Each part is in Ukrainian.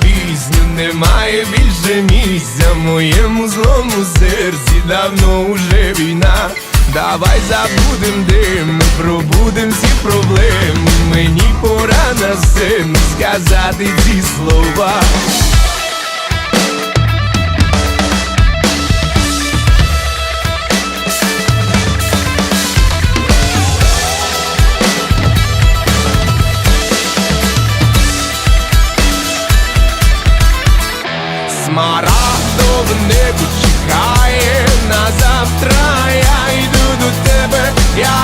пісню, немає більше місця моєму злому серці давно уже війна. Давай забудем дим, пробудем всі проблеми. Мені пора на сцену сказати ці слова. Смарагдове не чекає на завтра. Я йду до тебе, я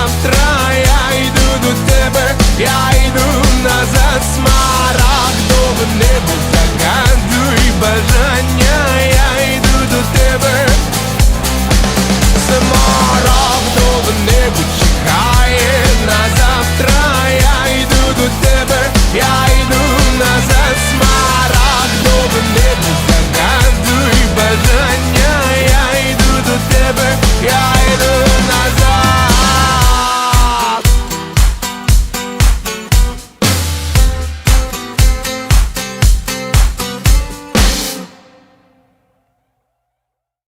some more